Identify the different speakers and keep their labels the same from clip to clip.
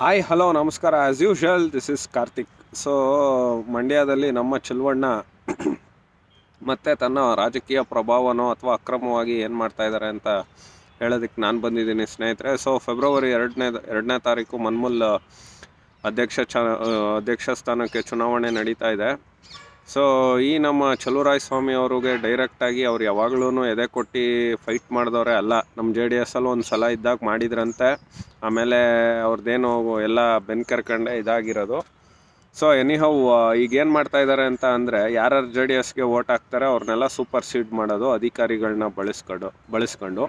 Speaker 1: Hi hello ನಮಸ್ಕಾರ. As usual this is Karthik so ಮಂಡ್ಯದಲ್ಲಿ ನಮ್ಮ ಚೆಲುವಣ್ಣ ಮತ್ತೆ ತನ್ನ ರಾಜಕೀಯ ಪ್ರಭಾವನೋ ಅಥವಾ ಅಕ್ರಮವಾಗಿ ಏನು ಮಾಡ್ತಾ ಇದ್ದಾರೆ ಅಂತ ಹೇಳೋದಕ್ಕೆ ನಾನು ಬಂದಿದ್ದೀನಿ ಸ್ನೇಹಿತರೆ. ಸೊ ಫೆಬ್ರವರಿ ಎರಡನೇ ಎರಡನೇ ತಾರೀಕು ಮನ್ಮುಲ್ ಅಧ್ಯಕ್ಷ ಚ, ಅಧ್ಯಕ್ಷ ಸ್ಥಾನಕ್ಕೆ ಚುನಾವಣೆ ನಡೀತಾ ಇದೆ. ಸೊ ಈ ನಮ್ಮ ಚಲುರಾಯ ಸ್ವಾಮಿ ಅವ್ರಿಗೆ ಡೈರೆಕ್ಟಾಗಿ ಅವ್ರು ಯಾವಾಗ್ಲೂ ಎದೆ ಕೊಟ್ಟು ಫೈಟ್ ಮಾಡಿದವ್ರೆ ಅಲ್ಲ. ನಮ್ಮ ಜೆ ಡಿ ಎಸ್ಸಲ್ಲಿ ಒಂದು ಸಲ ಇದ್ದಾಗ ಮಾಡಿದ್ರಂತೆ. ಆಮೇಲೆ ಅವ್ರದ್ದೇನು ಎಲ್ಲ ಬೆನ್ ಕರ್ಕೊಂಡೆ ಇದಾಗಿರೋದು. ಸೊ ಎನಿಹೌ ಈಗೇನು ಮಾಡ್ತಾ ಇದ್ದಾರೆ ಅಂತ ಅಂದರೆ ಯಾರ್ಯಾರು ಜೆ ಡಿ ಎಸ್ಗೆ ಓಟ್ ಹಾಕ್ತಾರೆ ಅವ್ರನ್ನೆಲ್ಲ ಸೂಪರ್ ಸೀಡ್ ಮಾಡೋದು ಅಧಿಕಾರಿಗಳನ್ನ ಬಳಸ್ಕೊಂಡು ಬಳಸ್ಕೊಂಡು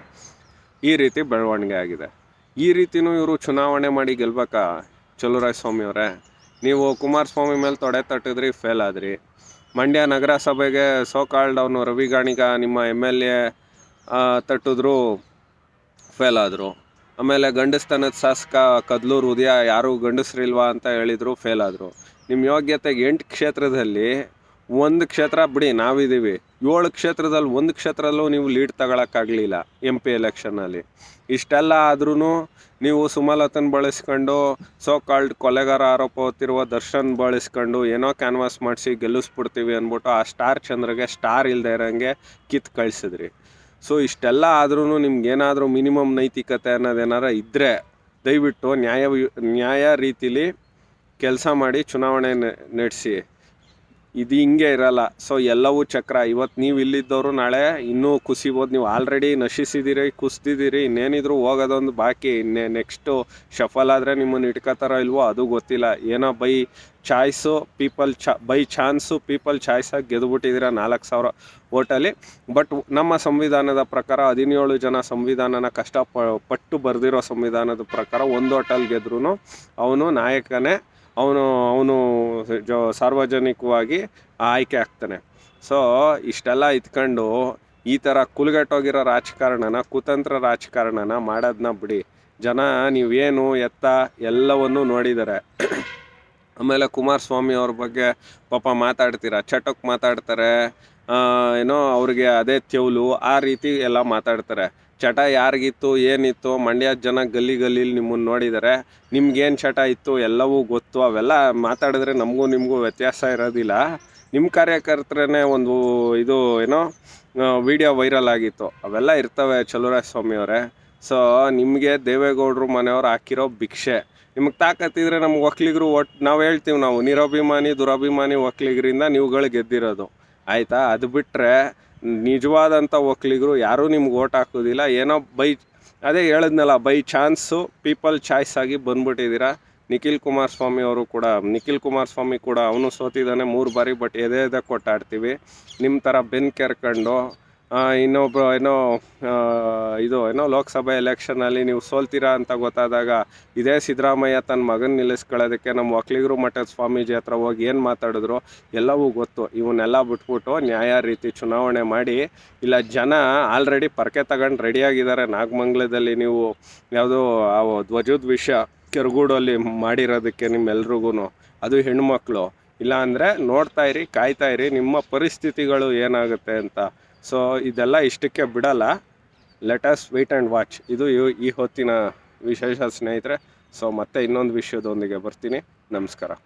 Speaker 1: ಈ ರೀತಿ ಬೆಳವಣಿಗೆ ಆಗಿದೆ. ಈ ರೀತಿಯೂ ಇವರು ಚುನಾವಣೆ ಮಾಡಿ ಗೆಲ್ಬೇಕಾ? ಚಲುರಾಯ ಸ್ವಾಮಿ ಅವರೇ. ನೀವು ಕುಮಾರಸ್ವಾಮಿ ಮೇಲೆ ತೊಡೆ ತಟ್ಟಿದ್ರಿ ಫೇಲ್ ಆದ್ರಿ. ಮಂಡ್ಯ ನಗರಸಭೆಗೆ ಸೋಕಾಲ್ಡ್ ಅವನು ರವಿ ಗಾಣಿಗ ನಿಮ್ಮ ಎಂ ಎಲ್ ಎ ತಟ್ಟಿದ್ರು ಫೇಲ್ ಆದರು. ಆಮೇಲೆ ಗಂಡಸ್ತನದ ಶಾಸಕ ಕದ್ಲೂರು ಉದಯ ಯಾರೂ ಗಂಡಸ್ರಿಲ್ವಾ ಅಂತ ಹೇಳಿದರು ಫೇಲ್ ಆದರು. ನಿಮ್ಮ ಯೋಗ್ಯತೆಗೆ ಎಂಟು ಕ್ಷೇತ್ರದಲ್ಲಿ ಒಂದು ಕ್ಷೇತ್ರ ಬಿಡಿ, ನಾವಿದ್ದೀವಿ. ಏಳು ಕ್ಷೇತ್ರದಲ್ಲಿ ಒಂದು ಕ್ಷೇತ್ರದಲ್ಲೂ ನೀವು ಲೀಡ್ ತಗೊಳಕ್ಕಾಗಲಿಲ್ಲ ಎಂ ಪಿ ಎಲೆಕ್ಷನಲ್ಲಿ ಇಷ್ಟೆಲ್ಲ ಆದ್ರೂ ನೀವು ಸುಮಲತನ್ ಬಳಸ್ಕೊಂಡು ಸೋ ಕಾಲ್ಡ್ ಕೊಲೆಗಾರ ಆರೋಪ ಹೊತ್ತಿರುವ ದರ್ಶನ್ ಬಳಸ್ಕೊಂಡು ಏನೋ ಕ್ಯಾನ್ವಾಸ್ ಮಾಡಿಸಿ ಗೆಲ್ಲಿಸ್ಬಿಡ್ತೀವಿ ಅಂದ್ಬಿಟ್ಟು ಆ ಸ್ಟಾರ್ ಚಂದ್ರಗೆ ಸ್ಟಾರ್ ಇಲ್ಲದೆ ಇರೋಂಗೆ ಕಿತ್ತು ಕಳಿಸಿದ್ರಿ. ಸೊ ಇಷ್ಟೆಲ್ಲ ಆದ್ರೂ ನಿಮ್ಗೇನಾದರೂ ಮಿನಿಮಮ್ ನೈತಿಕತೆ ಅನ್ನೋದೇನಾರ ಇದ್ದರೆ ದಯವಿಟ್ಟು ನ್ಯಾಯ ನ್ಯಾಯ ರೀತಿಲಿ ಕೆಲಸ ಮಾಡಿ ಚುನಾವಣೆ ನಡೆಸಿ. ಇದು ಹಿಂಗೆ ಇರಲ್ಲ. ಸೊ ಎಲ್ಲವೂ ಚಕ್ರ. ಇವತ್ತು ನೀವು ಇಲ್ಲಿದ್ದವರು ನಾಳೆ ಇನ್ನೂ ಕುಸಿಬೋದು. ನೀವು ಆಲ್ರೆಡಿ ನಶಿಸಿದ್ದೀರಿ ಕುಸ್ತಿದ್ದೀರಿ ಇನ್ನೇನಿದ್ರು ಹೋಗೋದೊಂದು ಬಾಕಿ. ಇನ್ನೇ ನೆಕ್ಸ್ಟು ಶಫಲ್ ಆದರೆ ನಿಮ್ಮನ್ನು ಇಟ್ಕೋತಾರೋ ಇಲ್ವೋ ಅದು ಗೊತ್ತಿಲ್ಲ. ಏನೋ ಬೈ ಚಾಯ್ಸು ಪೀಪಲ್ ಚಾ ಬೈ ಚಾನ್ಸು ಪೀಪಲ್ ಚಾಯ್ಸಾಗಿ ಗೆದ್ದುಬಿಟ್ಟಿದ್ದೀರ ನಾಲ್ಕು ಸಾವಿರ ಓಟಲ್ಲಿ ಬಟ್ ನಮ್ಮ ಸಂವಿಧಾನದ ಪ್ರಕಾರ ಹದಿನೇಳು ಜನ ಸಂವಿಧಾನನ ಕಷ್ಟ ಪಟ್ಟು ಬರೆದಿರೋ ಸಂವಿಧಾನದ ಪ್ರಕಾರ ಒಂದು ಓಟಲ್ಲಿ ಗೆದ್ರೂ ಅವನು ನಾಯಕನೇ. ಅವನು ಅವನು ಜ, ಸಾರ್ವಜನಿಕವಾಗಿ ಆಯ್ಕೆ ಆಗ್ತಾನೆ. ಸೊ ಇಷ್ಟೆಲ್ಲ ಇತ್ಕೊಂಡು ಈ ಥರ ಕುಲ್ಗೆಟ್ಟೋಗಿರೋ ರಾಜಕಾರಣನ, ಕುತಂತ್ರ ರಾಜಕಾರಣನ ಮಾಡೋದನ್ನ ಬಿಡಿ. ಜನ ನೀವೇನು ಎತ್ತ ಎಲ್ಲವನ್ನು ನೋಡಿದ್ದಾರೆ. ಆಮೇಲೆ ಕುಮಾರಸ್ವಾಮಿ ಅವ್ರ ಬಗ್ಗೆ ಪಾಪ ಮಾತಾಡ್ತೀರ? ಚಟಕ್ಕೆ ಮಾತಾಡ್ತಾರೆ. ಏನೋ ಅವ್ರಿಗೆ ಅದೇ ತೆವಲು, ಆ ರೀತಿ ಎಲ್ಲ ಮಾತಾಡ್ತಾರೆ. ಚಟ ಯಾರಿಗಿತ್ತು, ಏನಿತ್ತು, ಮಂಡ್ಯ ಜನ ಗಲ್ಲಿ ಗಲ್ಲಿಲಿ ನಿಮ್ಮನ್ನು ನೋಡಿದ್ದಾರೆ ನಿಮ್ಗೇನು ಚಟ ಇತ್ತು, ಎಲ್ಲವೂ ಗೊತ್ತು, ಅವೆಲ್ಲ ಮಾತಾಡಿದ್ರೆ ನಮಗೂ ನಿಮಗೂ ವ್ಯತ್ಯಾಸ ಇರೋದಿಲ್ಲ. ನಿಮ್ಮ ಕಾರ್ಯಕರ್ತರೇ ಒಂದು ಇದು ಏನೋ ವಿಡಿಯೋ ವೈರಲ್ ಆಗಿತ್ತು. ಅವೆಲ್ಲ ಇರ್ತವೆ ಚಲುರಾಜ ಸ್ವಾಮಿ ಅವರೇ ಸೊ ನಿಮಗೆ ದೇವೇಗೌಡರು ಮನೆಯವ್ರು ಹಾಕಿರೋ ಭಿಕ್ಷೆ. ನಿಮಗೆ ತಾಕತ್ತಿದ್ರೆ ನಮ್ಗೆ ಒಕ್ಲಿಗರು ಒಟ್ಟು ನಾವು ಹೇಳ್ತೀವಿ ನಾವು, ನಿರಾಭಿಮಾನಿ, ದುರಭಿಮಾನಿ ಒಕ್ಲಿಗರಿಂದ ನೀವುಗಳು ಗೆದ್ದಿರೋದು. ಆಯಿತಾ? ಅದು ಬಿಟ್ಟರೆ ನಿಜವಾದಂಥ ಒಕ್ಲಿಗರು ಯಾರೂ ನಿಮ್ಗೆ ಓಟ್ ಹಾಕೋದಿಲ್ಲ. ಏನೋ ಬೈ ಅದೇ ಹೇಳಿದ್ನಲ್ಲ, ಬೈ ಚಾನ್ಸು ಪೀಪಲ್ ಚಾಯ್ಸ್ ಆಗಿ ಬಂದ್ಬಿಟ್ಟಿದ್ದೀರಾ. ನಿಖಿಲ್ ಕುಮಾರಸ್ವಾಮಿ ಅವರು ಕೂಡ, ನಿಖಿಲ್ ಕುಮಾರಸ್ವಾಮಿ ಕೂಡ ಅವನು ಸೋತಿದ್ದಾನೆ ಮೂರು ಬಾರಿ, ಬಟ್ ಎದೆ ಎದೆ ಕೊಟ್ಟಾಡ್ತೀವಿ. ನಿಮ್ಮ ಥರ ಬೆನ್ ಕೆರ್ಕೊಂಡು ಇನ್ನೊಬ್ಬ ಏನೋ ಇದು ಏನೋ ಲೋಕಸಭೆ ಎಲೆಕ್ಷನಲ್ಲಿ ನೀವು ಸೋಲ್ತೀರಾ ಅಂತ ಗೊತ್ತಾದಾಗ ಇದೇ ಸಿದ್ದರಾಮಯ್ಯ ತನ್ನ ಮಗನ ನಿಲ್ಲಿಸ್ಕೊಳ್ಳೋದಕ್ಕೆ ನಮ್ಮ ಒಕ್ಕಲಿಗರು ಮಠದ ಸ್ವಾಮೀಜಿ ಹತ್ರ ಹೋಗಿ ಏನು ಮಾತಾಡಿದ್ರು ಎಲ್ಲವೂ ಗೊತ್ತು. ಇವನ್ನೆಲ್ಲ ಬಿಟ್ಬಿಟ್ಟು ನ್ಯಾಯ ರೀತಿ ಚುನಾವಣೆ ಮಾಡಿ, ಇಲ್ಲ ಜನ ಆಲ್ರೆಡಿ ಪರಕೆ ತಗೊಂಡು ರೆಡಿಯಾಗಿದ್ದಾರೆ ನಾಗಮಂಗ್ಲದಲ್ಲಿ ನೀವು ಯಾವುದೋ, ಆ, ಧ್ವಜದ ವಿಷಯ ಕೆರಗೂಡಲ್ಲಿ ಮಾಡಿರೋದಕ್ಕೆ ನಿಮ್ಮೆಲ್ರಿಗೂ ಅದು ಹೆಣ್ಮಕ್ಳು. ಇಲ್ಲ ಅಂದರೆ ನೋಡ್ತಾ ಇರಿ, ಕಾಯ್ತಾ ಇರಿ, ನಿಮ್ಮ ಪರಿಸ್ಥಿತಿಗಳು ಏನಾಗುತ್ತೆ ಅಂತ ಸೊ ಇದೆಲ್ಲ ಇಷ್ಟಕ್ಕೆ ಬಿಡಲ್ಲ. ಲೆಟಸ್ ವೇಟ್ ಆ್ಯಂಡ್ ವಾಚ್ ಇದು ಈ ಹೊತ್ತಿನ ವಿಶೇಷ ಸ್ನೇಹಿತರೆ. ಸೊ ಮತ್ತೆ ಇನ್ನೊಂದು ವಿಷಯದೊಂದಿಗೆ ಬರ್ತೀನಿ. ನಮಸ್ಕಾರ.